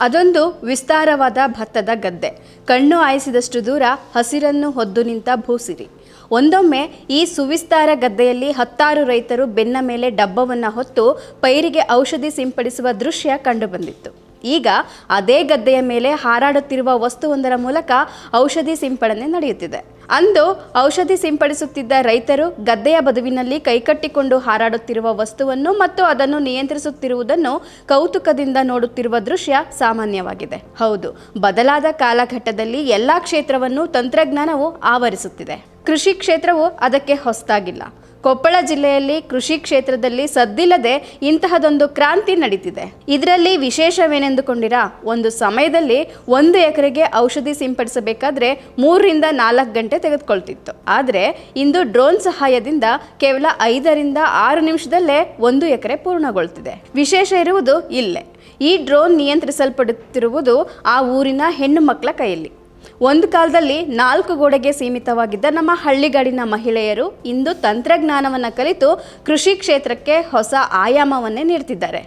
ಅದೊಂದು ವಿಸ್ತಾರವಾದ ಭತ್ತದ ಗದ್ದೆ. ಕಣ್ಣು ಆಯಿಸಿದಷ್ಟು ದೂರ ಹಸಿರನ್ನು ಹೊದ್ದು ನಿಂತ ಭೂಸಿರಿ. ಒಂದೊಮ್ಮೆ ಈ ಸುವಿಸ್ತಾರ ಗದ್ದೆಯಲ್ಲಿ ಹತ್ತಾರು ರೈತರು ಬೆನ್ನ ಮೇಲೆ ಡಬ್ಬವನ್ನು ಹೊತ್ತು ಪೈರಿಗೆ ಔಷಧಿ ಸಿಂಪಡಿಸುವ ದೃಶ್ಯ ಕಂಡುಬಂದಿತ್ತು. ಈಗ ಅದೇ ಗದ್ದೆಯ ಮೇಲೆ ಹಾರಾಡುತ್ತಿರುವ ವಸ್ತುವೊಂದರ ಮೂಲಕ ಔಷಧಿ ಸಿಂಪಡಣೆ ನಡೆಯುತ್ತಿದೆ. ಅಂದು ಔಷಧಿ ಸಿಂಪಡಿಸುತ್ತಿದ್ದ ರೈತರು ಗದ್ದೆಯ ಬದುವಿನಲ್ಲಿ ಕೈಕಟ್ಟಿಕೊಂಡು ಹಾರಾಡುತ್ತಿರುವ ವಸ್ತುವನ್ನು ಮತ್ತು ಅದನ್ನು ನಿಯಂತ್ರಿಸುತ್ತಿರುವುದನ್ನು ಕೌತುಕದಿಂದ ನೋಡುತ್ತಿರುವ ದೃಶ್ಯ ಸಾಮಾನ್ಯವಾಗಿದೆ. ಹೌದು, ಬದಲಾದ ಕಾಲಘಟ್ಟದಲ್ಲಿ ಎಲ್ಲ ಕ್ಷೇತ್ರವನ್ನು ತಂತ್ರಜ್ಞಾನವು ಆವರಿಸುತ್ತಿದೆ. ಕೃಷಿ ಕ್ಷೇತ್ರವು ಅದಕ್ಕೆ ಹೊಸತಾಗಿಲ್ಲ ಕೊಪ್ಪಳ ಜಿಲ್ಲೆಯಲ್ಲಿ ಕೃಷಿ ಕ್ಷೇತ್ರದಲ್ಲಿ ಸದ್ದಿಲ್ಲದೆ ಇಂತಹದೊಂದು ಕ್ರಾಂತಿ ನಡೀತಿದೆ. ಇದರಲ್ಲಿ ವಿಶೇಷವೇನೆಂದುಕೊಂಡಿರಾ? ಒಂದು ಸಮಯದಲ್ಲಿ ಒಂದು ಎಕರೆಗೆ ಔಷಧಿ ಸಿಂಪಡಿಸಬೇಕಾದ್ರೆ ಮೂರರಿಂದ ನಾಲ್ಕು ಗಂಟೆ ತೆಗೆದುಕೊಳ್ತಿತ್ತು. ಆದರೆ ಇಂದು ಡ್ರೋನ್ ಸಹಾಯದಿಂದ ಕೇವಲ ಐದರಿಂದ ಆರು ನಿಮಿಷದಲ್ಲೇ ಒಂದು ಎಕರೆ ಪೂರ್ಣಗೊಳ್ತಿದೆ. ವಿಶೇಷ ಇರುವುದು ಇಲ್ಲೇ. ಈ ಡ್ರೋನ್ ನಿಯಂತ್ರಿಸಲ್ಪಡುತ್ತಿರುವುದು ಆ ಊರಿನ ಹೆಣ್ಣು ಮಕ್ಕಳ ಕೈಯಲ್ಲಿ. ಒಂದು ಕಾಲದಲ್ಲಿ ನಾಲ್ಕು ಗೋಡೆಗೆ ಸೀಮಿತವಾಗಿದ್ದ ನಮ್ಮ ಹಳ್ಳಿಗಾಡಿನ ಮಹಿಳೆಯರು ಇಂದು ತಂತ್ರಜ್ಞಾನವನ್ನು ಕಲಿತು ಕೃಷಿ ಕ್ಷೇತ್ರಕ್ಕೆ ಹೊಸ ಆಯಾಮವನ್ನೇ ನೀಡ್ತಿದ್ದಾರೆ.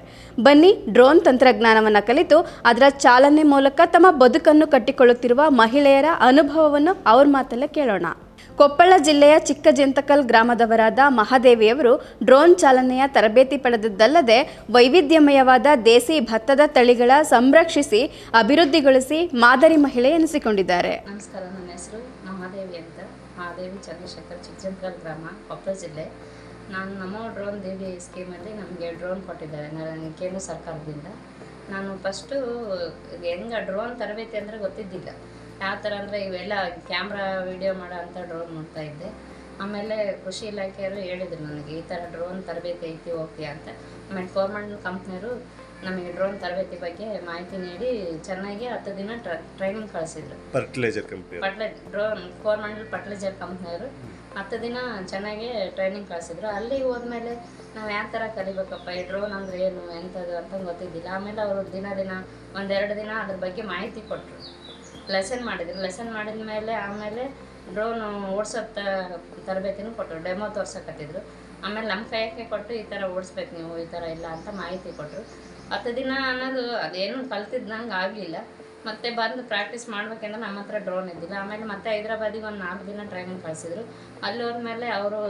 ಬನ್ನಿ ಡ್ರೋನ್ ತಂತ್ರಜ್ಞಾನವನ್ನು ಕಲಿತು ಅದರ ಚಾಲನೆ ಮೂಲಕ ತಮ್ಮ ಬದುಕನ್ನು ಕಟ್ಟಿಕೊಳ್ಳುತ್ತಿರುವ ಮಹಿಳೆಯರ ಅನುಭವವನ್ನು ಅವ್ರ ಮಾತಲ್ಲೇ ಕೇಳೋಣ. ಕೊಪ್ಪಳ ಜಿಲ್ಲೆಯ ಚಿಕ್ಕಜೆಂತಕಲ್ ಗ್ರಾಮದವರಾದ ಮಹಾದೇವಿಯವರು ಡ್ರೋನ್ ಚಾಲನೆಯ ತರಬೇತಿ ಪಡೆದದ್ದಲ್ಲದೆ ವೈವಿಧ್ಯಮಯವಾದ ದೇಸಿ ಭತ್ತದ ತಳಿಗಳ ಸಂರಕ್ಷಿಸಿ, ಅಭಿವೃದ್ಧಿಗೊಳಿಸಿ ಮಾದರಿ ಮಹಿಳೆ ಎನಿಸಿಕೊಂಡಿದ್ದಾರೆ. ನಮಸ್ಕಾರ, ನನ್ನ ಹೆಸರು ಮಹಾದೇವಿ ಅಂತ. ಮಹಾದೇವಿ ಚಂದ್ರಶೇಖರ್ ಗ್ರಾಮ, ಕೊಪ್ಪಳ ಜಿಲ್ಲೆ. ನಾನು ನಮೋ ಡ್ರೋನ್ ದೇವಿ ಸ್ಕೀಮಲ್ಲಿ ನಮಗೆ ಡ್ರೋನ್ ಕೊಟ್ಟಿದ್ದಾರೆ ಕೇಂದ್ರ ಸರ್ಕಾರದಿಂದ. ನಾನು ಫಸ್ಟು ಹೆಂಗೆ ಡ್ರೋನ್ ತರಬೇತಿ ಅಂದರೆ ಗೊತ್ತಿದ್ದಿಲ್ಲ. ಯಾವ ಥರ ಅಂದರೆ ಇವೆಲ್ಲ ಕ್ಯಾಮ್ರಾ ವಿಡಿಯೋ ಮಾಡೋ ಅಂಥ ಡ್ರೋನ್ ನೋಡ್ತಾ ಇದ್ದೆ. ಆಮೇಲೆ ಕೃಷಿ ಇಲಾಖೆಯವರು ಹೇಳಿದರು ನನಗೆ ಈ ಥರ ಡ್ರೋನ್ ತರಬೇತಿ ಐತಿ ಹೋಗ್ತೀಯ ಅಂತ. ಆಮೇಲೆ ಫೋರ್ಮಂಡ್ ಕಂಪ್ನಿಯವರು ನಮಗೆ ಡ್ರೋನ್ ತರಬೇತಿ ಬಗ್ಗೆ ಮಾಹಿತಿ ನೀಡಿ ಚೆನ್ನಾಗಿ ಹತ್ತು ದಿನ ಟ್ರೈನಿಂಗ್ ಕಳಿಸಿದ್ರು. ಫರ್ಟಿಲೈಸರ್ ಕಂಪ್ನಿ ಫರ್ಟಿಲೈ ಡ್ರೋನ್ ಫೋರ್ಮಂಡಲ್ ಫರ್ಟಿಲೈಸರ್ ಕಂಪ್ನಿಯವರು ಹತ್ತು ದಿನ ಚೆನ್ನಾಗಿ ಟ್ರೈನಿಂಗ್ ಕಳಿಸಿದ್ರು. ಅಲ್ಲಿ ಹೋದ್ಮೇಲೆ ನಾವು ಯಾವ ಥರ ಕಲಿಬೇಕಪ್ಪ ಈ ಡ್ರೋನ್ ಅಂದರೆ ಏನು ಎಂಥದ್ದು ಅಂತ ಗೊತ್ತಿದ್ದಿಲ್ಲ. ಆಮೇಲೆ ಅವರು ದಿನ ದಿನ ಒಂದೆರಡು ದಿನ ಅದ್ರ ಬಗ್ಗೆ ಮಾಹಿತಿ ಕೊಟ್ಟರು ಲೆಸನ್ ಮಾಡಿದ್ರು ಲೆಸನ್ ಮಾಡಿದ ಮೇಲೆ ಆಮೇಲೆ ಡ್ರೋನ್ ಓಡಿಸೋ ತರಬೇತಿನೂ ಕೊಟ್ಟರು. ಡೆಮೋ ತೋರ್ಸಕತ್ತಿದ್ರು. ಆಮೇಲೆ ನಮ್ಮ ಕೈಯಕ್ಕೆ ಕೊಟ್ಟು ಈ ಥರ ಓಡಿಸ್ಬೇಕು ನೀವು, ಈ ಥರ ಇಲ್ಲ ಅಂತ ಮಾಹಿತಿ ಕೊಟ್ಟರು ಹತ್ತು ದಿನ ಅನ್ನೋದು ಅದೇನು ಕಲ್ತಿದ್ದಂಗೆ ಆಗಲಿಲ್ಲ. ಮತ್ತೆ ಬಂದು ಪ್ರಾಕ್ಟೀಸ್ ಮಾಡ್ಬೇಕಂದ್ರೆ ನಮ್ಮ ಹತ್ರ ಡ್ರೋನ್ ಇದ್ದಿಲ್ಲ. ಆಮೇಲೆ ಮತ್ತೆ ಹೈದ್ರಾಬಾದಿಗೆ ಒಂದು ನಾಲ್ಕು ದಿನ ಟ್ರೈನಿಂಗ್ ಕಳಿಸಿದ್ರು. ಅಲ್ಲಿ ಹೋದ್ಮೇಲೆ ಅವರು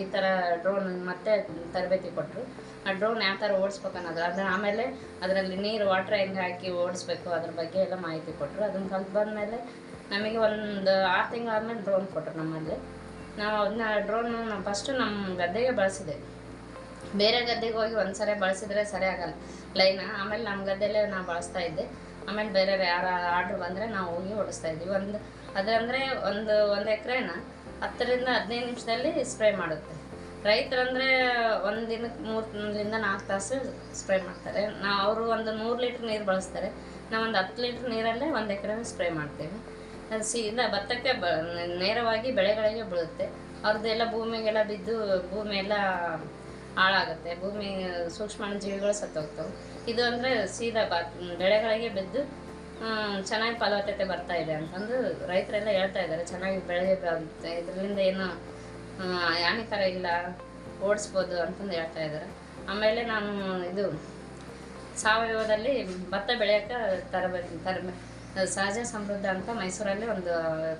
ಈ ಥರ ಡ್ರೋನ್ ಮತ್ತೆ ತರಬೇತಿ ಕೊಟ್ಟರು ಆ ಡ್ರೋನ್ ಯಾವ ಥರ ಓಡಿಸ್ಬೇಕು ಅನ್ನೋದು. ಆಮೇಲೆ ಅದರಲ್ಲಿ ನೀರು ವಾಟ್ರ್ ಹೆಂಗೆ ಹಾಕಿ ಓಡಿಸ್ಬೇಕು ಅದ್ರ ಬಗ್ಗೆ ಎಲ್ಲ ಮಾಹಿತಿ ಕೊಟ್ಟರು ಅದನ್ನ ಕಲ್ತು ಬಂದಮೇಲೆ ನಮಗೆ ಒಂದು ಆರು ಆದಮೇಲೆ ಡ್ರೋನ್ ಕೊಟ್ಟರು ನಮ್ಮಲ್ಲಿ. ನಾವು ಅದನ್ನ ಡ್ರೋನ್ ನಾವು ಫಸ್ಟು ನಮ್ಮ ಗದ್ದೆಗೆ ಬಳಸಿದೆ. ಬೇರೆ ಗದ್ದೆಗೆ ಹೋಗಿ ಒಂದ್ಸರಿ ಬಳಸಿದ್ರೆ ಸರಿ ಆಗಲ್ಲ ಲೈನ ಆಮೇಲೆ ನಮ್ಮ ಗದ್ದೆಲ್ಲೇ ನಾವು ಬಳಸ್ತಾ ಇದ್ದೆ. ಆಮೇಲೆ ಬೇರೆ ಯಾರ ಆರ್ಡ್ರ್ ಬಂದರೆ ನಾವು ಹೋಗಿ ಓಡಿಸ್ತಾ ಇದ್ವಿ. ಒಂದು ಅದಂದರೆ ಒಂದು ಒಂದು ಎಕರೆನ ಹತ್ತರಿಂದ ಹದಿನೈದು ನಿಮಿಷದಲ್ಲಿ ಸ್ಪ್ರೇ ಮಾಡುತ್ತೆ. ರೈತರಂದರೆ ಒಂದು ದಿನಕ್ಕೆ ಮೂರರಿಂದ ನಾಲ್ಕು ತಾಸು ಸ್ಪ್ರೇ ಮಾಡ್ತಾರೆ. ನಾವು ಅವರು ಒಂದು ಮೂರು ಲೀಟ್ರ್ ನೀರು ಬಳಸ್ತಾರೆ. ನಾವು ಒಂದು ಹತ್ತು ಲೀಟ್ರ್ ನೀರಲ್ಲೇ ಒಂದು ಎಕರೆ ಸ್ಪ್ರೇ ಮಾಡ್ತೇವೆ. ಅದು ಸೀದಾ ಭತ್ತಕ್ಕೆ ಬ, ನೇರವಾಗಿ ಬೆಳೆಗಳಿಗೆ ಬೀಳುತ್ತೆ. ಅವ್ರದ್ದೆಲ್ಲ ಭೂಮಿಗೆಲ್ಲ ಬಿದ್ದು ಭೂಮಿ ಎಲ್ಲ ಹಾಳಾಗುತ್ತೆ. ಭೂಮಿ ಸೂಕ್ಷ್ಮ ಜೀವಿಗಳು ಸತ್ತೋಗ್ತವೆ. ಇದು ಅಂದರೆ ಸೀದಾ ಬಾತ್ ಬೆಳೆಗಳಿಗೆ ಬಿದ್ದು ಚೆನ್ನಾಗಿ ಫಲವತ್ತತೆ ಬರ್ತಾ ಇದೆ ಅಂತಂದು ರೈತರೆಲ್ಲ ಹೇಳ್ತಾ ಇದ್ದಾರೆ. ಚೆನ್ನಾಗಿ ಬೆಳೆ ಇದರಿಂದ ಏನು ಆ, ಥರ ಇಲ್ಲ ಓಡಿಸ್ಬೋದು ಅಂತಂದು ಹೇಳ್ತಾ ಇದ್ದಾರೆ. ಆಮೇಲೆ ನಾನು ಇದು ಸಾವಯವದಲ್ಲಿ ಭತ್ತ ಬೆಳೆಯೋಕೆ ತರಬೇತಿ ತರಬೇ ಸಹಜ ಸಮೃದ್ಧ ಅಂತ ಮೈಸೂರಲ್ಲಿ ಒಂದು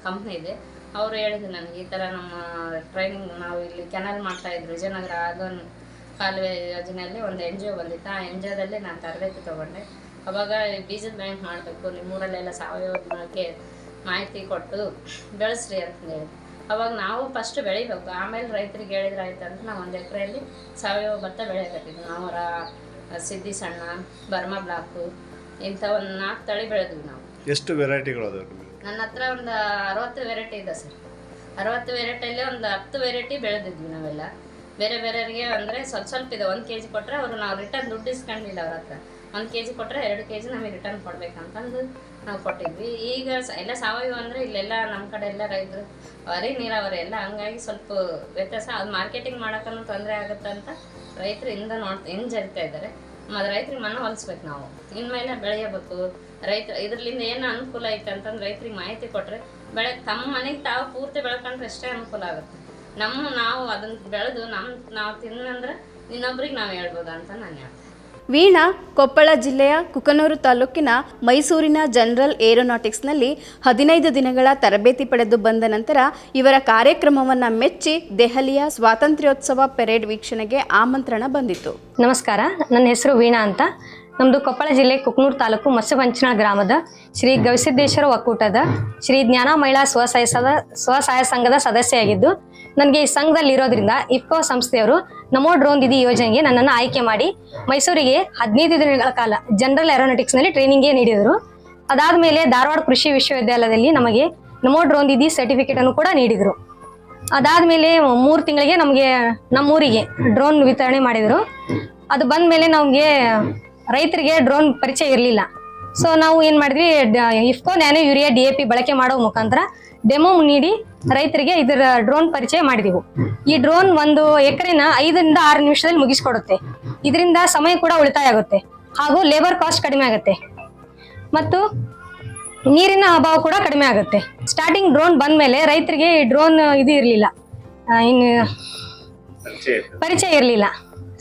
ಕಂಪ್ನಿ ಇದೆ. ಅವರು ಹೇಳಿದ್ರು ನನಗೆ ಈ ಥರ ನಮ್ಮ ಟ್ರೈನಿಂಗ್ ನಾವು ಇಲ್ಲಿ ಕೆನಲ್ ಮಾಡ್ತಾಯಿದ್ರು ವಿಜಯನಗರ ಆಗೋನ್ ಕಾಲುವೆ ಯೋಜನೆಯಲ್ಲಿ ಒಂದು ಎನ್ ಜಿ ಒ ಬಂದಿತ್ತು. ಆ ಎನ್ ಜಿ ಒದಲ್ಲಿ ನಾನು ತರಬೇತಿ ತೊಗೊಂಡೆ. ಅವಾಗ ಬೀಜದ ಬ್ಯಾಂಕ್ ಮಾಡಬೇಕು. ನಿಮ್ಮೂರಲ್ಲೆಲ್ಲ ಸಾವಯವ ಮಾಹಿತಿ ಕೊಟ್ಟು ಬೆಳೆಸ್ರಿ ಅಂತ ಹೇಳಿ ಅವಾಗ ನಾವು ಫಸ್ಟ್ ಬೆಳಿಬೇಕು. ಆಮೇಲೆ ರೈತರಿಗೆ ಹೇಳಿದ್ರೆ ಆಯ್ತು ಅಂತ ನಾವು ಒಂದು ಎಕರೆಯಲ್ಲಿ ಸಾವಯವ ಭತ್ತ ಬೆಳೆಯಕತ್ತಿದ್ವಿ ನಾವು ಸಿದ್ಧಿ ಸಿದ್ದಿ ಸಣ್ಣ ಬರ್ಮಾ ಬ್ಲಾಕು ಇಂಥ ಒಂದು ನಾಲ್ಕು ತಳಿ ಬೆಳೆದ್ವಿ ನಾವು. ಎಷ್ಟು ವೆರೈಟಿಗಳು ಅದಾವೆ ನನ್ನ ಹತ್ರ ಒಂದು ಅರವತ್ತು ವೆರೈಟಿ ಇದೆ ಸರ್. ಅರವತ್ತು ವೆರೈಟಿಯಲ್ಲಿ ಒಂದು ಹತ್ತು ವೆರೈಟಿ ಬೆಳೆದಿದ್ವಿ ನಾವೆಲ್ಲ. ಬೇರೆ ಬೇರೆಯವರಿಗೆ ಅಂದರೆ ಸ್ವಲ್ಪ ಸ್ವಲ್ಪ ಇದೆ. ಒಂದು ಕೆ ಜಿ ಕೊಟ್ಟರೆ ಅವರು ನಾವು ರಿಟರ್ನ್ ದುಡ್ಡು ಇಸ್ಕೊಂಡಿಲ್ಲ ಅವ್ರ ಹತ್ರ. ಒಂದು ಕೆ ಜಿ ಕೊಟ್ಟರೆ ಎರಡು ಕೆ ಜಿ ನಮಗೆ ರಿಟರ್ನ್ ಕೊಡ್ಬೇಕಂತಂದು ನಾವು ಕೊಟ್ಟಿದ್ವಿ. ಈಗ ಎಲ್ಲ ಸಾವಯವ ಅಂದರೆ ಇಲ್ಲೆಲ್ಲ ನಮ್ಮ ಕಡೆ ಎಲ್ಲ ರೈತರು ಬರೀ ನೀರಾವರಿ ಎಲ್ಲ ಹಂಗಾಗಿ ಸ್ವಲ್ಪ ವ್ಯತ್ಯಾಸ. ಅದು ಮಾರ್ಕೆಟಿಂಗ್ ಮಾಡೋಕ್ಕೂ ತೊಂದರೆ ಆಗುತ್ತೆ ಅಂತ ರೈತರು ಇಂದ ನೋಡ್ ಹಿಂಜರಿತಾ ಇದ್ದಾರೆ ಮತ್ತು ರೈತರಿಗೆ ಮನ ಹೊಲಿಸ್ಬೇಕು ನಾವು. ಇನ್ಮೇಲೆ ಬೆಳೆಯಬೇಕು. ರೈತ ಇದರಿಂದ ಏನು ಅನುಕೂಲ ಐತೆ ಅಂತಂದ್ರೆ ರೈತರಿಗೆ ಮಾಹಿತಿ ಕೊಟ್ಟರೆ ಬೆಳೆ ತಮ್ಮ ಮನೆಗೆ ತಾವು ಪೂರ್ತಿ ಬೆಳ್ಕೊಂಡ್ರೆ ಅಷ್ಟೇ ಅನುಕೂಲ ಆಗುತ್ತೆ. ನಮ್ಮ, ನಾವು ಅದನ್ನು ಬೆಳೆದು ನಮ್ಮ ನಾವು ತಿನ್ನಂದ್ರೆ ಇನ್ನೊಬ್ರಿಗೆ ನಾವು ಹೇಳ್ಬೋದು ಅಂತ ನಾನು ಹೇಳ್ತೀನಿ. ವೀಣಾ, ಕೊಪ್ಪಳ ಜಿಲ್ಲೆಯ ಕುಕನೂರು ತಾಲೂಕಿನ ಮೈಸೂರಿನ ಜನರಲ್ ಏರೋನಾಟಿಕ್ಸ್ನಲ್ಲಿ ಹದಿನೈದು ದಿನಗಳ ತರಬೇತಿ ಪಡೆದು ಬಂದ ನಂತರ ಇವರ ಕಾರ್ಯಕ್ರಮವನ್ನು ಮೆಚ್ಚಿ ದೆಹಲಿಯ ಸ್ವಾತಂತ್ರ್ಯೋತ್ಸವ ಪೆರೇಡ್ ವೀಕ್ಷಣೆಗೆ ಆಮಂತ್ರಣ ಬಂದಿತು. ನಮಸ್ಕಾರ, ನನ್ನ ಹೆಸರು ವೀಣಾ ಅಂತ. ನಮ್ಮದು ಕೊಪ್ಪಳ ಜಿಲ್ಲೆ ಕುಕ್ನೂರು ತಾಲೂಕು ಮತ್ಸ್ಯಪಂಚನಾಳ ಗ್ರಾಮದ ಶ್ರೀ ಗವಿಸಿದ್ದೇಶ್ವರ ಒಕ್ಕೂಟದ ಶ್ರೀ ಜ್ಞಾನ ಮಹಿಳಾ ಸ್ವಸಹಾಯ ಸ್ವಸಹಾಯ ಸಂಘದ ಸದಸ್ಯೆಯಾಗಿದ್ದು ನನಗೆ ಈ ಸಂಘದಲ್ಲಿ ಇರೋದ್ರಿಂದ ಇಫ್ಕೋ ಸಂಸ್ಥೆಯವರು ನಮೋ ಡ್ರೋನ್ ದಿದಿ ಯೋಜನೆಗೆ ನನ್ನನ್ನು ಆಯ್ಕೆ ಮಾಡಿ ಮೈಸೂರಿಗೆ ಹದಿನೈದು ದಿನಗಳ ಕಾಲ ಜನರಲ್ ಏರೋನಾಟಿಕ್ಸ್ನಲ್ಲಿ ಟ್ರೈನಿಂಗ್ ನೀಡಿದರು. ಅದಾದ ಮೇಲೆ ಧಾರವಾಡ ಕೃಷಿ ವಿಶ್ವವಿದ್ಯಾಲಯದಲ್ಲಿ ನಮಗೆ ನಮೋ ಡ್ರೋನ್ ದಿದಿ ಸರ್ಟಿಫಿಕೇಟನ್ನು ಕೂಡ ನೀಡಿದರು. ಅದಾದಮೇಲೆ ಮೂರು ತಿಂಗಳಿಗೆ ನಮಗೆ ನಮ್ಮೂರಿಗೆ ಡ್ರೋನ್ ವಿತರಣೆ ಮಾಡಿದರು. ಅದು ಬಂದ ಮೇಲೆ ನಮಗೆ ರೈತರಿಗೆ ಡ್ರೋನ್ ಪರಿಚಯ ಇರಲಿಲ್ಲ. ಸೊ ನಾವು ಏನು ಮಾಡಿದ್ವಿ IFFCO nano urea D A P ಬಳಕೆ ಮಾಡೋ ಮುಖಾಂತರ ಡೆಮೋ ನೀಡಿ ರೈತರಿಗೆ ಇದರ ಡ್ರೋನ್ ಪರಿಚಯ ಮಾಡಿದೆವು. ಈ ಡ್ರೋನ್ ಒಂದು ಎಕರೆನ ಐದರಿಂದ ಆರು ನಿಮಿಷದಲ್ಲಿ ಮುಗಿಸ್ಕೊಡುತ್ತೆ. ಇದರಿಂದ ಸಮಯ ಕೂಡ ಉಳಿತಾಯ ಆಗುತ್ತೆ. ಹಾಗೂ ಲೇಬರ್ ಕಾಸ್ಟ್ ಕಡಿಮೆ ಆಗುತ್ತೆ. ಮತ್ತು ನೀರಿನ ಅಭಾವ ಕೂಡ ಕಡಿಮೆ ಆಗುತ್ತೆ. ಸ್ಟಾರ್ಟಿಂಗ್ ಡ್ರೋನ್ ಬಂದ್ಮೇಲೆ ರೈತರಿಗೆ ಈ ಡ್ರೋನ್ ಇದು ಇರಲಿಲ್ಲ. ಇನ್ನು ಪರಿಚಯ ಇರಲಿಲ್ಲ.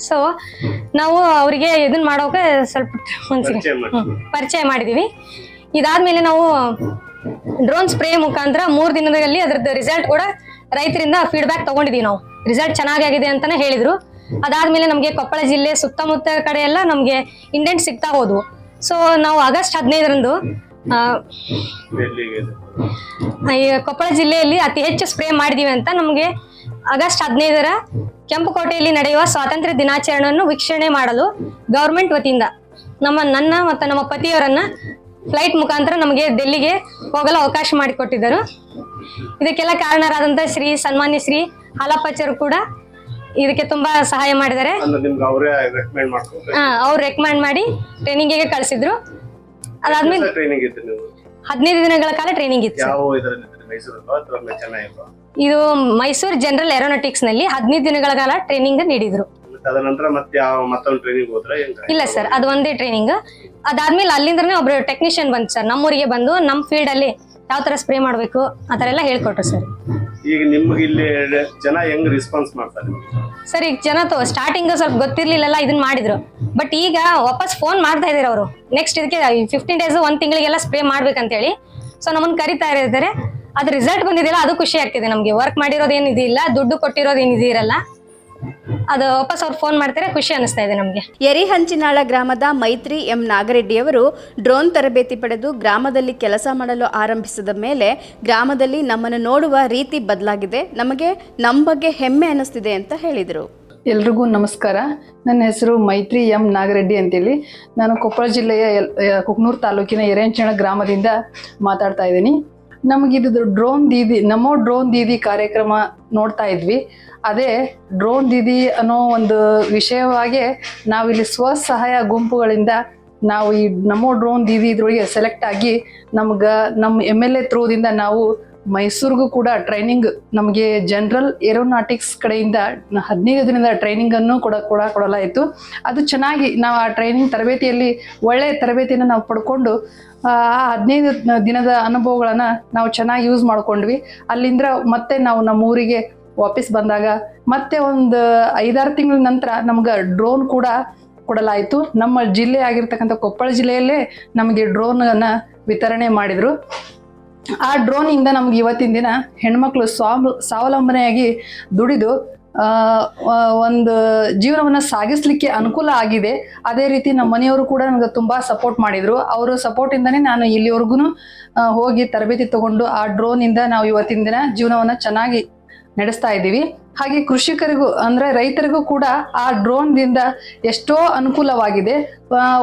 ಸೊ ನಾವು ಅವರಿಗೆ ಇದನ್ನ ಮಾಡೋಕೆ ಸ್ವಲ್ಪ ಒಂದ್ಸರಿ ಪರಿಚಯ ಮಾಡಿದೀವಿ. ಇದಾದ್ಮೇಲೆ ನಾವು ಡ್ರೋನ್ ಸ್ಪ್ರೇ ಮುಖಾಂತರ ಮೂರು ದಿನದಲ್ಲಿ ಅದ್ರದ್ದು ರಿಸಲ್ಟ್ ಕೂಡ ರೈತರಿಂದ ಫೀಡ್ಬ್ಯಾಕ್ ತಗೊಂಡಿದೀವಿ ನಾವು. ರಿಸಲ್ಟ್ ಚೆನ್ನಾಗಾಗಿದೆ ಅಂತಾನೆ ಹೇಳಿದ್ರು. ಅದಾದ್ಮೇಲೆ ನಮಗೆ ಕೊಪ್ಪಳ ಜಿಲ್ಲೆ ಸುತ್ತಮುತ್ತ ಕಡೆ ಎಲ್ಲ ನಮಗೆ ಇಂಡೆಂಟ್ ಸಿಗ್ತಾ ಹೋದ್ವು ಸೊ ನಾವು ಆಗಸ್ಟ್ ಹದಿನೈದರಂದು ಕೊಪ್ಪಳ ಜಿಲ್ಲೆಯಲ್ಲಿ ಅತಿ ಹೆಚ್ಚು ಸ್ಪ್ರೇ ಮಾಡಿದೀವಿ ಅಂತ ನಮಗೆ ಆಗಸ್ಟ್ ಹದಿನೈದರ ಕೆಂಪುಕೋಟೆಯಲ್ಲಿ ನಡೆಯುವ ಸ್ವಾತಂತ್ರ್ಯ ದಿನಾಚರಣೆಯನ್ನು ವೀಕ್ಷಣೆ ಮಾಡಲು ಗೌರ್ಮೆಂಟ್ ವತಿಯಿಂದ ನಮ್ಮ ನನ್ನ ಮತ್ತು ನಮ್ಮ ಪತಿಯವರನ್ನ ಫ್ಲೈಟ್ ಮುಖಾಂತರ ನಮಗೆ ಡೆಲ್ಲಿಗೆ ಹೋಗಲು ಅವಕಾಶ ಮಾಡಿಕೊಟ್ಟಿದ್ದರು. ಇದಕ್ಕೆಲ್ಲ ಕಾರಣರಾದಂಥ ಶ್ರೀ ಸನ್ಮಾನ್ಯ ಶ್ರೀ ಹಾಲಪ್ಪಚ್ಚರು ಕೂಡ ಇದಕ್ಕೆ ತುಂಬಾ ಸಹಾಯ ಮಾಡಿದ್ದಾರೆ. ಅವರೇ ರೆಕಮೆಂಡ್ ಮಾಡಿ ಟ್ರೈನಿಂಗಿಗೆ ಕಳಿಸಿದ್ರು. ಅದಾದ್ಮೇಲೆ ಹದಿನೈದು ದಿನಗಳ ಕಾಲ ಟ್ರೈನಿಂಗ್ ಇತ್ತು ಇದು ಮೈಸೂರು ಜನರಲ್ ಏರೋನಾಟಿಕ್ಸ್ನಲ್ಲಿ ಹದಿನೈದು ದಿನಗಳ ಕಾಲ ಟ್ರೈನಿಂಗ್ ನೀಡಿದ್ರು. ಮತ್ತೆ ಅದನಂತರ ಮತ್ತೆ ಮತ್ತೊಂದು ಟ್ರೈನಿಂಗ್ ಹೋದ್ರೆ ಇಲ್ಲ ಸರ್ ಅದು ಒಂದೇ ಟ್ರೈನಿಂಗ್ ಅದಾದ್ಮೇಲೆ ಅಲ್ಲಿಂದನೇ ಒಬ್ರು ಟೆಕ್ನಿಷಿಯನ್ ಬಂದ್ ಸರ್ ನಮ್ಮೂರಿಗೆ ಬಂದು ನಮ್ಮ ಫೀಲ್ಡ್ ಅಲ್ಲಿ ಯಾವ ತರ ಸ್ಪ್ರೇ ಮಾಡಬೇಕು ಆ ಎಲ್ಲ ಹೇಳ್ಕೊಟ್ರು ಸರ್ ಈಗ ನಿಮ್ಗೆ ಇಲ್ಲಿ ಜನ ಹೆಂಗ್ ರೆಸ್ಪಾನ್ಸ್ ಮಾಡ್ತಾರೆ ಸರ್ ಈಗ ಜನ ತೋ ಸ್ಟಾರ್ಟಿಂಗ್ ಸ್ವಲ್ಪ ಗೊತ್ತಿರ್ಲಿಲ್ಲ ಇದನ್ನ ಮಾಡಿದ್ರು. ಬಟ್ ಈಗ ವಾಪಸ್ ಫೋನ್ ಮಾಡ್ತಾ ಇದಾರೆ ಅವರು. ನೆಕ್ಸ್ಟ್ ಇದಕ್ಕೆ ಫಿಫ್ಟೀನ್ ಡೇಸ್ ಒಂದ್ ತಿಂಗಳಿಗೆಲ್ಲ ಸ್ಪ್ರೇ ಮಾಡ್ಬೇಕಂತೇಳಿ. ಸೊ ನಮ್ಮನ್ನ ಕರಿತಾ ಇದ್ದಾರೆ ಅದ್ರ ರಿಸಲ್ಟ್ ಬಂದಿದೆಯಲ್ಲ ಅದು ಖುಷಿ ಆಗ್ತಿದೆ ನಮಗೆ. ವರ್ಕ್ ಮಾಡಿರೋದು ಏನು ಇದಿಲ್ಲ ದುಡ್ಡು ಕೊಟ್ಟಿರೋದು ಏನು ಇದಿರಲ್ಲ ಅದು ವಾಪಸ್ ಅವ್ರು ಫೋನ್ ಮಾಡ್ತಾರೆ ಖುಷಿ ಅನಿಸ್ತಾ ಇದೆ ನಮಗೆ. ಎರಿಹಂಚಿನಾಳ ಗ್ರಾಮದ ಮೈತ್ರಿ ಎಂ ನಾಗರೆಡ್ಡಿಯವರು ಡ್ರೋನ್ ತರಬೇತಿ ಪಡೆದು ಗ್ರಾಮದಲ್ಲಿ ಕೆಲಸ ಮಾಡಲು ಆರಂಭಿಸಿದ ಮೇಲೆ ಗ್ರಾಮದಲ್ಲಿ ನಮ್ಮನ್ನು ನೋಡುವ ರೀತಿ ಬದಲಾಗಿದೆ. ನಮಗೆ ನಮ್ಮ ಬಗ್ಗೆ ಹೆಮ್ಮೆ ಅನ್ನಿಸ್ತಿದೆ ಅಂತ ಹೇಳಿದರು. ಎಲ್ರಿಗೂ ನಮಸ್ಕಾರ. ನನ್ನ ಹೆಸರು ಮೈತ್ರಿ ಎಂ ನಾಗರೆಡ್ಡಿ ಅಂತೇಳಿ. ನಾನು ಕೊಪ್ಪಳ ಜಿಲ್ಲೆಯ ಎಲ್ ಕುಕ್ನೂರು ತಾಲೂಕಿನ ಎರೆಂಚಣ ಗ್ರಾಮದಿಂದ ಮಾತಾಡ್ತಾ ಇದ್ದೀನಿ. ನಮಗಿದು ಡ್ರೋನ್ ದೀದಿ ನಮೋ ಡ್ರೋನ್ ದೀದಿ ಕಾರ್ಯಕ್ರಮ ನೋಡ್ತಾ ಇದ್ವಿ. ಅದೇ ಡ್ರೋನ್ ದೀದಿ ಅನ್ನೋ ಒಂದು ವಿಷಯವಾಗಿ ನಾವಿಲ್ಲಿ ಸ್ವಸಹಾಯ ಗುಂಪುಗಳಿಂದ ನಾವು ಈ ನಮೋ ಡ್ರೋನ್ ದೀದಿ ಇದ್ರೊಳಗೆ ಸೆಲೆಕ್ಟ್ ಆಗಿ ನಮ್ಗೆ ನಮ್ಮ ಎಂ ಎಲ್ ಎ ಥ್ರೂದಿಂದ ನಾವು ಮೈಸೂರಿಗೂ ಕೂಡ ಟ್ರೈನಿಂಗ್ ನಮಗೆ ಜನರಲ್ ಏರೋನಾಟಿಕ್ಸ್ ಕಡೆಯಿಂದ ಹದಿನೈದು ದಿನದ ಟ್ರೈನಿಂಗನ್ನು ಕೂಡ ಕೂಡ ಕೊಡಲಾಯಿತು. ಅದು ಚೆನ್ನಾಗಿ ನಾವು ಆ ಟ್ರೈನಿಂಗ್ ತರಬೇತಿಯಲ್ಲಿ ಒಳ್ಳೆಯ ತರಬೇತಿಯನ್ನು ನಾವು ಪಡ್ಕೊಂಡು, ಆ ಹದಿನೈದು ದಿನದ ಅನುಭವಗಳನ್ನು ನಾವು ಚೆನ್ನಾಗಿ ಯೂಸ್ ಮಾಡ್ಕೊಂಡ್ವಿ. ಅಲ್ಲಿಂದ ಮತ್ತೆ ನಾವು ನಮ್ಮ ಊರಿಗೆ ವಾಪಸ್ ಬಂದಾಗ ಮತ್ತೆ ಒಂದು ಐದಾರು ತಿಂಗಳ ನಂತರ ನಮ್ಗೆ ಡ್ರೋನ್ ಕೂಡ ಕೊಡಲಾಯಿತು. ನಮ್ಮ ಜಿಲ್ಲೆ ಆಗಿರ್ತಕ್ಕಂಥ ಕೊಪ್ಪಳ ಜಿಲ್ಲೆಯಲ್ಲೇ ನಮಗೆ ಡ್ರೋನನ್ನು ವಿತರಣೆ ಮಾಡಿದರು. ಆ ಡ್ರೋನಿಂದ ನಮ್ಗೆ ಇವತ್ತಿನ ದಿನ ಹೆಣ್ಮಕ್ಳು ಸ್ವಾವ ಸ್ವಾವಲಂಬನೆಯಾಗಿ ದುಡಿದು ಒಂದು ಜೀವನವನ್ನು ಸಾಗಿಸ್ಲಿಕ್ಕೆ ಅನುಕೂಲ ಆಗಿದೆ. ಅದೇ ರೀತಿ ನಮ್ಮ ಮನೆಯವರು ಕೂಡ ನನಗೆ ತುಂಬ ಸಪೋರ್ಟ್ ಮಾಡಿದರು. ಅವರ ಸಪೋರ್ಟಿಂದನೇ ನಾನು ಇಲ್ಲಿವರೆಗೂ ಹೋಗಿ ತರಬೇತಿ ತಗೊಂಡು ಆ ಡ್ರೋನಿಂದ ನಾವು ಇವತ್ತಿನ ದಿನ ಜೀವನವನ್ನು ಚೆನ್ನಾಗಿ ನಡೆಸ್ತಾ ಇದ್ದೀವಿ. ಹಾಗೆ ಕೃಷಿಕರಿಗೂ, ಅಂದರೆ ರೈತರಿಗೂ ಕೂಡ ಆ ಡ್ರೋನ್ದಿಂದ ಎಷ್ಟೋ ಅನುಕೂಲವಾಗಿದೆ.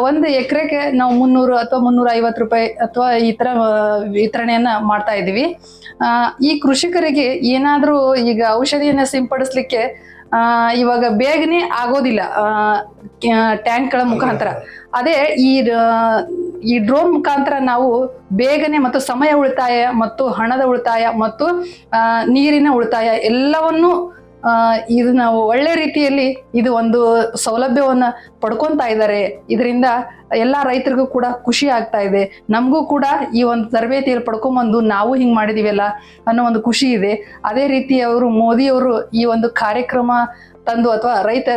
ಒಂದು ಎಕರೆಗೆ ನಾವು ಮುನ್ನೂರು ಅಥವಾ ಮುನ್ನೂರ ಐವತ್ತು ರೂಪಾಯಿ ಅಥವಾ ಈ ಥರ ವಿತರಣೆಯನ್ನು ಮಾಡ್ತಾ ಇದ್ದೀವಿ. ಈ ಕೃಷಿಕರಿಗೆ ಏನಾದರೂ ಈಗ ಔಷಧಿಯನ್ನು ಸಿಂಪಡಿಸ್ಲಿಕ್ಕೆ ಇವಾಗ ಬೇಗನೆ ಆಗೋದಿಲ್ಲ ಟ್ಯಾಂಕ್ಗಳ ಮುಖಾಂತರ. ಅದೇ ಈ ಈ ಡ್ರೋನ್ ಮುಖಾಂತರ ನಾವು ಬೇಗನೆ ಮತ್ತು ಸಮಯ ಉಳಿತಾಯ ಮತ್ತು ಹಣದ ಉಳಿತಾಯ ಮತ್ತು ನೀರಿನ ಉಳಿತಾಯ ಎಲ್ಲವನ್ನು ಇದು ನಾವು ಒಳ್ಳೆ ರೀತಿಯಲ್ಲಿ ಇದು ಒಂದು ಸೌಲಭ್ಯವನ್ನು ಪಡ್ಕೊತಾ ಇದ್ದಾರೆ. ಇದರಿಂದ ಎಲ್ಲ ರೈತರಿಗೂ ಕೂಡ ಖುಷಿ ಆಗ್ತಾ ಇದೆ. ನಮಗೂ ಕೂಡ ಈ ಒಂದು ತರಬೇತಿಯಲ್ಲಿ ಪಡ್ಕೊಂಬಂದು ನಾವು ಹಿಂಗೆ ಮಾಡಿದೀವಲ್ಲ ಅನ್ನೋ ಒಂದು ಖುಷಿ ಇದೆ. ಅದೇ ರೀತಿ ಅವರು ಮೋದಿಯವರು ಈ ಒಂದು ಕಾರ್ಯಕ್ರಮ ತಂದು ಅಥವಾ ರೈತ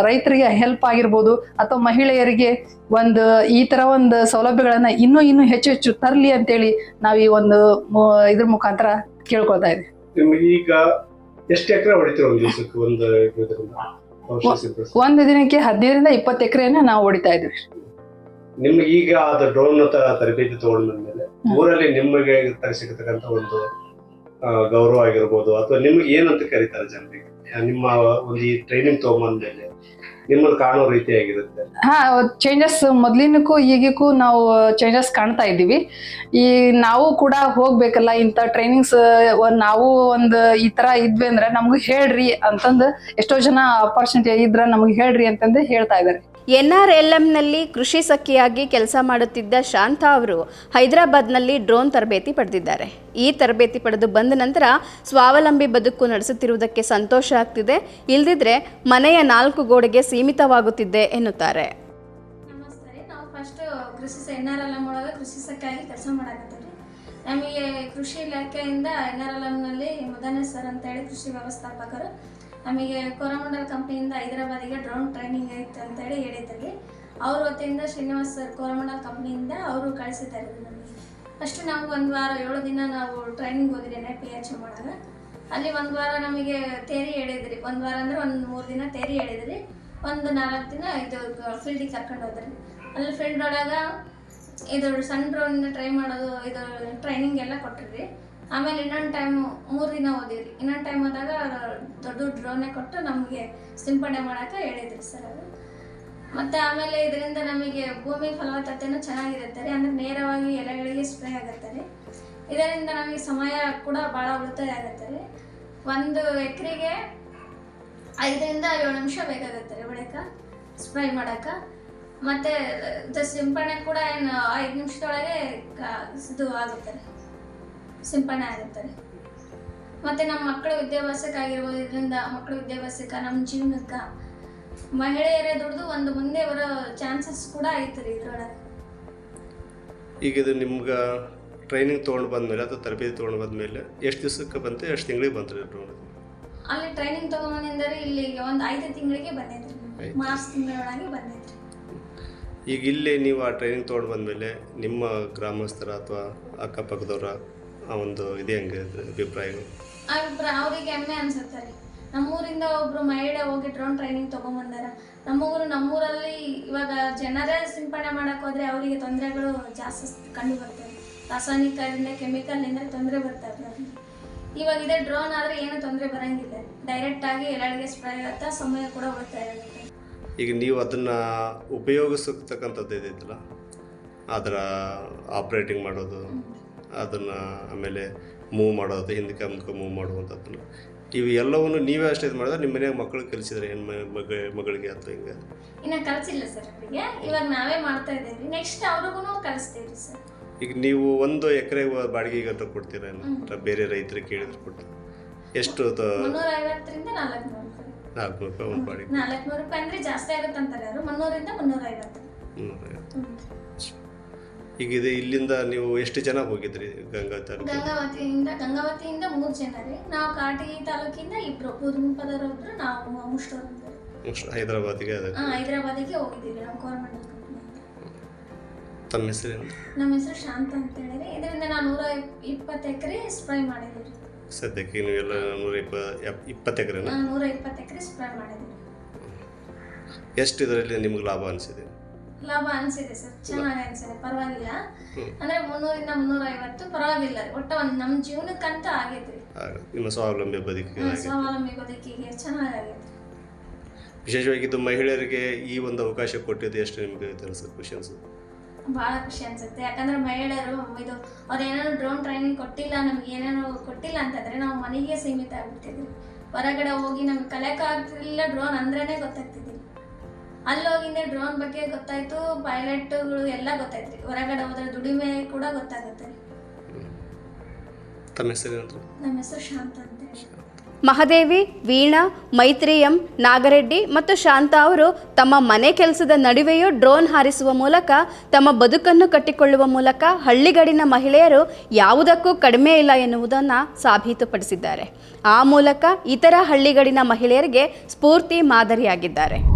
ರೈತರಿಗೆ ಹೆಲ್ಪ್ ಆಗಿರ್ಬೋದು ಅಥವಾ ಮಹಿಳೆಯರಿಗೆ ಒಂದು ಈ ತರ ಒಂದು ಸೌಲಭ್ಯಗಳನ್ನ ಇನ್ನೂ ಇನ್ನೂ ಹೆಚ್ಚು ಹೆಚ್ಚು ತರಲಿ ಅಂತೇಳಿ ನಾವು ಈ ಒಂದು ಇದ್ರ ಮುಖಾಂತರ ಕೇಳ್ಕೊಳ್ತಾ ಇದ್ದೀವಿ ಈಗ ಎಷ್ಟು ಎಕರೆ ಹೊಡಿತೀವಿ ಒಂದು ದಿನಕ್ಕೆ ಹದಿನೈದರಿಂದ ಇಪ್ಪತ್ತು ಎಕರೆಯನ್ನ ನಾವು ಹೊಡಿತಾ ಇದ್ವಿ. ನಿಮ್ಗೆ ಈಗ ಅದು ಡ್ರೋನ್ ತರಬೇತಿ ತಗೊಂಡ್ಮೇಲೆ ಊರಲ್ಲಿ ನಿಮಗೆ ಸಿಗತಕ್ಕಂತ ಒಂದು ಗೌರವ ಆಗಿರ್ಬೋದು ಅಥವಾ ನಿಮ್ಗೆ ಏನಂತ ಕರೀತಾರೆ ಜನರಿಗೆ? ನಿಮ್ಮ ಒಂದು ಈ ಟ್ರೈನಿಂಗ್ ರೀತಿಯಾಗಿರುತ್ತೆ ಹಾ ಚೇಂಜಸ್ ಮೊದ್ಲಿನಕ್ಕೂ ಈಗಿಗೂ ನಾವು ಚೇಂಜಸ್ ಕಾಣ್ತಾ ಇದ್ದೀವಿ. ಈ ನಾವು ಕೂಡ ಹೋಗ್ಬೇಕಲ್ಲ, ಇಂಥ ಟ್ರೈನಿಂಗ್ಸ್ ನಾವು ಒಂದು ಈ ತರ ಇದ್ವಿ ಅಂದ್ರೆ ನಮ್ಗೆ ಹೇಳ್ರಿ ಅಂತಂದು ಎಷ್ಟೋ ಜನ ಅಪರ್ಚುನಿಟಿ ಇದ್ರೆ ನಮ್ಗೆ ಹೇಳ್ರಿ ಅಂತಂದು ಹೇಳ್ತಾ ಇದಾರೆ. ಎನ್ಆರ್ಎಲ್ಎಂನಲ್ಲಿ ಕೃಷಿ ಸಖಿಯಾಗಿ ಕೆಲಸ ಮಾಡುತ್ತಿದ್ದ ಶಾಂತಾ ಅವರು ಹೈದರಾಬಾದ್ನಲ್ಲಿ ಡ್ರೋನ್ ತರಬೇತಿ ಪಡೆದಿದ್ದಾರೆ. ಈ ತರಬೇತಿ ಪಡೆದು ಬಂದ ನಂತರ ಸ್ವಾವಲಂಬಿ ಬದುಕು ನಡೆಸುತ್ತಿರುವುದಕ್ಕೆ ಸಂತೋಷ ಆಗ್ತಿದೆ. ಇಲ್ದಿದ್ರೆ ಮನೆಯ ನಾಲ್ಕು ಗೋಡೆಗೆ ಸೀಮಿತವಾಗುತ್ತಿದ್ದೆ ಎನ್ನುತ್ತಾರೆ. ಎಲ್ ನಮಗೆ ಕೃಷಿ ಇಲಾಖೆಯಿಂದ ಎನ್ ಆರ್ ಎಲ್ ಎಂನಲ್ಲಿ ಮೊದಲನೇ ಸರ್ ಅಂತೇಳಿ ಕೃಷಿ ವ್ಯವಸ್ಥಾಪಕರು ನಮಗೆ ಕೋರಮಂಡಲ್ ಕಂಪ್ನಿಯಿಂದ ಹೈದರಾಬಾದಿಗೆ ಡ್ರೋನ್ ಟ್ರೈನಿಂಗ್ ಐತೆ ಅಂತೇಳಿ ಹೇಳಿದ್ರಿ ಅವ್ರ ವತಿಯಿಂದ ಶ್ರೀನಿವಾಸ್ ಸರ್ ಕೋರಮಂಡಲ್ ಕಂಪ್ನಿಯಿಂದ ಅವರು ಕಳಿಸಿದ್ದಾರೆ ನಮಗೆ. ಫಸ್ಟ್ ನಮ್ಗೆ ಒಂದು ವಾರ, ಏಳು ದಿನ ನಾವು ಟ್ರೈನಿಂಗ್ ಹೋಗಿದ್ದೇನೆ ಪಿ ಎಚ್ ಒಳಗೆ. ಅಲ್ಲಿ ಒಂದು ವಾರ ನಮಗೆ ತೇರಿ ಹೇಳಿದ್ರಿ. ಒಂದು ವಾರ ಅಂದರೆ ಒಂದು ಮೂರು ದಿನ ತೇರಿ ಹೇಳಿದ್ರಿ. ಒಂದು ನಾಲ್ಕು ದಿನ ಇದು ಫೀಲ್ಡಿಗೆ ಕರ್ಕೊಂಡು ಹೋದ್ರಿ. ಅಲ್ಲಿ ಫೀಲ್ಡ್ ಒಳಗೆ ಇದು ಸಣ್ಣ ಡ್ರೋನಿಂದ ಟ್ರೈ ಮಾಡೋದು, ಇದು ಟ್ರೈನಿಂಗ್ ಎಲ್ಲ ಕೊಟ್ಟಿದ್ರಿ. ಆಮೇಲೆ ಇನ್ನೊಂದು ಟೈಮ್ ಮೂರು ದಿನ ಓದಿರಿ. ಇನ್ನೊಂದು ಟೈಮ್ ಹೋದಾಗ ದೊಡ್ಡ ಡ್ರೋನೇ ಕೊಟ್ಟು ನಮಗೆ ಸಿಂಪಡಣೆ ಮಾಡೋಕೆ ಹೇಳಿದ್ರು ಸರ್ ಅದು ಮತ್ತು ಆಮೇಲೆ ಇದರಿಂದ ನಮಗೆ ಭೂಮಿ ಫಲವತ್ತತೆನೂ ಚೆನ್ನಾಗಿರುತ್ತೆ ರೀ. ಅಂದರೆ ನೇರವಾಗಿ ಎಲೆಗಳಿಗೆ ಸ್ಪ್ರೇ ಆಗುತ್ತೆ ಇದರಿಂದ ನಮಗೆ ಸಮಯ ಕೂಡ ಭಾಳ ಉಳಿತಾಯ ಆಗುತ್ತೆ ರೀ. ಒಂದು ಎಕರೆಗೆ ಐದರಿಂದ ಏಳು ನಿಮಿಷ ಬೇಕಾಗುತ್ತೆ ರೀ ಹೊಡ್ಯಕ್ಕೆ ಸ್ಪ್ರೈ ಮಾಡೋಕ್ಕೆ ಮತ್ತು ಸಿಂಪಡಣೆ ಕೂಡ ಏನು ಐದು ನಿಮಿಷದೊಳಗೆ ಇದು ಆಗುತ್ತೆ ಸಿಂಪಡಣೆ ಆಗುತ್ತೆ ಮತ್ತೆ ನಮ್ಮ ಮಕ್ಕಳ ವಿದ್ಯಾಭ್ಯಾಸಕ್ಕಾಗಿರ್ಬೋದು ಇದರಿಂದ ಮಕ್ಕಳ ವಿದ್ಯಾಭ್ಯಾಸಕ್ಕೆ ನಮ್ಮ ಜೀವನಕ್ಕೆ ಮಹಿಳೆಯರೇ ದುಡಿದು ಒಂದು ಮುಂದೆ ಬರೋ ಚಾನ್ಸಸ್ ಕೂಡ ಐತ್ರಿ ಇದ್ರೊಳಗೆ. ಈಗ ಇದು ನಿಮ್ಗೆ ಟ್ರೈನಿಂಗ್ ತೊಗೊಂಡು ಬಂದ್ಮೇಲೆ ಅಥವಾ ತರಬೇತಿ ತೊಗೊಂಡು ಬಂದ್ಮೇಲೆ ಎಷ್ಟು ದಿವಸಕ್ಕೆ ಬಂತು ಎಷ್ಟು ತಿಂಗಳಿಗೆ ಬಂತು ಅಲ್ಲಿ ಟ್ರೈನಿಂಗ್ ತಗೊಂಡ್ರೆ ಇಲ್ಲಿ ಒಂದು ಐದು ತಿಂಗಳಿಗೆ ಬಂದೈತ್ರಿ. ಮಾರ್ಚ್ ತಿಂಗಳೊಳಗೆ ಬಂದೈತ್ರಿ ಈಗ ಇಲ್ಲಿ ನೀವು ಆ ಟ್ರೈನಿಂಗ್ ತೊಗೊಂಡು ಬಂದಮೇಲೆ ನಿಮ್ಮ ಗ್ರಾಮಸ್ಥರ ಅಥವಾ ಅಕ್ಕಪಕ್ಕದವರ ಆ ಒಂದು ಇದೆ ಹಂಗೆ ಅಭಿಪ್ರಾಯಗಳು. ಅಭಿಪ್ರಾಯ ಅವ್ರಿಗೆ ಹೆಮ್ಮೆ ಅನ್ಸುತ್ತೆ ರೀ. ನಮ್ಮೂರಿಂದ ಒಬ್ರು ಮಹಿಳೆ ಹೋಗಿ ಡ್ರೋನ್ ಟ್ರೈನಿಂಗ್ ತೊಗೊಂಬಂದಾರ. ನಮ್ಮೂರು ನಮ್ಮೂರಲ್ಲಿ ಇವಾಗ ಜನರೇ ಸಿಂಪಡಣೆ ಮಾಡಕ್ ಹೋದ್ರೆ ಅವರಿಗೆ ತೊಂದರೆಗಳು ಜಾಸ್ತಿ ಕಂಡು ಬರ್ತವೆ. ರಾಸಾಯನಿಕದಿಂದ ಕೆಮಿಕಲ್ನಿಂದ ತೊಂದರೆ ಬರ್ತಾ ಇವಾಗ ಇದೆ ಡ್ರೋನ್ ಆದ್ರೆ ಏನು ತೊಂದರೆ ಬರಂಗಿಲ್ಲ. ಡೈರೆಕ್ಟ್ ಆಗಿ ಎಲ್ಲರಿಗೆ ಸ್ಪ್ರೇ ಆಗುತ್ತಾ ಸಮಯ ಕೂಡ ಉಳಿತಾಯ ಆಗುತ್ತೆ ಈಗ ನೀವು ಅದನ್ನು ಉಪಯೋಗಿಸತಕ್ಕಂಥದ್ದು ಇದೆಯಲ್ಲ ಅದರ ಆಪ್ರೇಟಿಂಗ್ ಮಾಡೋದು. ಅದನ್ನು ಆಮೇಲೆ ಮೂವ್ ಮಾಡೋದು ಹಿಂದಕ್ಕೆ ಮುಂದಕ್ಕೆ ಮೂವ್ ಮಾಡುವಂಥದ್ದನ್ನು. ಇವು ಎಲ್ಲವನ್ನು ನೀವೇ ಅಷ್ಟೇ ಇದು ಮಾಡಿದ್ರೆ ನಿಮ್ಮ ಮನೆಯಾಗ ಮಕ್ಕಳು ಕಲಿಸಿದ್ರೆ ಏನು ಮಗ ಮಗಳಿಗೆ ಅಂತ ಹಿಂಗೆ? ಇನ್ನ ಕಲಿಸಿಲ್ಲ ಸರ್ ಅವರಿಗೆ. ಇವಾಗ ನಾವೇ ಮಾಡ್ತಾ ಇದ್ದೀವಿ. ನೆಕ್ಸ್ಟ್ ಅವ್ರಿಗೂ ಕಲಿಸ್ತೀವಿ ಸರ್. ಈಗ ನೀವು ಒಂದು ಎಕರೆ ಬಾಡಿಗೆಗೆ ಅಂತ ಕೊಡ್ತೀರಾ ಏನು? ಅಥವಾ ಬೇರೆ ರೈತರು ಕೇಳಿದ್ರು ಕೊಡ್ತೀರಾ? ಎಷ್ಟು ಮುನ್ನೂರೈವತ್ತರಿಂದ ನಾಲ್ಕು ನಾಲ್ಕುನೂರು ರೂಪಾಯಿ ಒಂದು ಬಾಡಿಗೆ. ನಾಲ್ಕುನೂರು ರೂಪಾಯಿ ಅಂದರೆ ಜಾಸ್ತಿ ಆಗುತ್ತೆ ಅಂತಾರೆ ಅವರು ಮುನ್ನೂರಿಂದ ಮುನ್ನೂರೈವತ್ತು. ಈಗ ಇದು ಇಲ್ಲಿಂದ ನೀವು ಎಷ್ಟು ಜನ ಹೋಗಿದ್ರಿ ಗಂಗಾ ತಾಲೂಕು ಗಂಗಾವತಿಯಿಂದ ಗಂಗಾವತಿಯಿಂದ ಮೂರು ಜನ ರೀ. ನಾವು ಕಾಟಿ ತಾಲೂಕಿಂದ ಇಬ್ರು ಬುದುಂಪದವರೊಬ್ರು ನಾವು ಮುಷ್ಟೋರ್ ಹೈದರಾಬಾದಿಗೆ ಅದಕ್ಕೆ ಹೈದರಾಬಾದಿಗೆ ಹೋಗಿದ್ದೀವಿ ನಾವು ಗೌರ್ಮೆಂಟ್ ತಮ್ಮ ಹೆಸರೇನು ನಮ್ಮ ಹೆಸರು ಶಾಂತ ಅಂತ ಹೇಳಿದ್ರೆ ಇದರಿಂದ ನಾನು ನೂರ ಇಪ್ಪತ್ತು ಎಕರೆ ಸ್ಪ್ರೇ ಮಾಡಿದ್ದೀವಿ ಸದ್ಯಕ್ಕೆ ನೀವೆಲ್ಲ ನೂರ ಇಪ್ಪ ಇಪ್ಪತ್ತು ಎಕರೆನ? ನೂರ ಇಪ್ಪತ್ತು ಎಕರೆ ಸ್ಪ್ರೈ ಮಾಡಿದ್ದೀವಿ ಎಷ್ಟು ಇದರಲ್ಲಿ ನಿಮ್ಗೆ ಲಾಭ ಅನಿಸಿದೆ? ಲಾಭ ಅನ್ಸಿದೆ ಸರ್. ಚೆನ್ನಾಗಿ ಅನಿಸಿದೆ. ಪರವಾಗಿಲ್ಲ. ಅಂದ್ರೆ ಮುನ್ನೂರಿಂದ ಮುನ್ನೂರ ಐವತ್ತು ಪರವಾಗಿಲ್ಲ ಒಟ್ಟ ಒಂದು ನಮ್ಮ ಜೀವನಕ್ಕಂತ ಆಗೈತ್ರಿ. ಆಗ ನಿಮ್ಮ ಸ್ವಾವಲಂಬಿ ಬದುಕಿಗೆ. ಸ್ವಾವಲಂಬಿ ಬದುಕಿಗೆ ಚೆನ್ನಾಗೈತ್ರಿ ವಿಶೇಷವಾಗಿ ಇದು ಮಹಿಳೆಯರಿಗೆ ಈ ಒಂದು ಅವಕಾಶ ಕೊಟ್ಟಿದ್ದು ಎಷ್ಟು ನಿಮಗೆ ಅನಿಸುತ್ತೆ ಖುಷಿ ಅನ್ಸುತ್ತೆ? ಭಾಳ ಖುಷಿ ಅನ್ಸುತ್ತೆ. ಯಾಕಂದ್ರೆ ಮಹಿಳೆಯರು ಇದು ಅವ್ರು ಏನೇನೋ ಡ್ರೋನ್ ಟ್ರೈನಿಂಗ್ ಕೊಟ್ಟಿಲ್ಲ ನಮ್ಗೆ ಏನೇನೋ ಕೊಟ್ಟಿಲ್ಲ ಅಂತಂದ್ರೆ ನಾವು ಮನೆಗೆ ಸೀಮಿತ ಆಗ್ಬಿಟ್ಟಿದ್ವಿ ಹೊರಗಡೆ ಹೋಗಿ ನಮ್ಗೆ ಕಲಿಯಕ್ಕೆ ಆಗ್ತಿರ್ಲಿಲ್ಲ ಡ್ರೋನ್ ಅಂದ್ರೇನೆ ಗೊತ್ತಾಗ್ತಿದ್ದಿಲ್ಲ. ಅಲ್ಲಿ ಹೋಗಿಂದೆ ಡ್ರೋನ್ ಬಗ್ಗೆ ಗೊತ್ತಾಯ್ತು ಪೈಲಟ್ಗಳು ಎಲ್ಲ ಗೊತ್ತಾಯ್ತು. ಹೊರಗಡೆ ಹೋದ್ರೆ ದುಡಿಮೆ ಕೂಡ ಗೊತ್ತಾಗುತ್ತೆ. ತಮ್ಮ ನಮ್ಮ ಹೆಸರು ಶಾಂತ ಅಂತ ಮಹಾದೇವಿ ವೀಣಾ ಮೈತ್ರಿ ಎಂ ನಾಗರೆಡ್ಡಿ ಮತ್ತು ಶಾಂತ ಅವರು ತಮ್ಮ ಮನೆ ಕೆಲಸದ ನಡುವೆಯೂ ಡ್ರೋನ್ ಹಾರಿಸುವ ಮೂಲಕ ತಮ್ಮ ಬದುಕನ್ನು ಕಟ್ಟಿಕೊಳ್ಳುವ ಮೂಲಕ ಹಳ್ಳಿಗಡಿನ ಮಹಿಳೆಯರು ಯಾವುದಕ್ಕೂ ಕಡಿಮೆ ಇಲ್ಲ ಎನ್ನುವುದನ್ನು ಸಾಬೀತುಪಡಿಸಿದ್ದಾರೆ. ಆ ಮೂಲಕ ಇತರ ಹಳ್ಳಿಗಡಿನ ಮಹಿಳೆಯರಿಗೆ ಸ್ಫೂರ್ತಿ ಮಾದರಿಯಾಗಿದ್ದಾರೆ.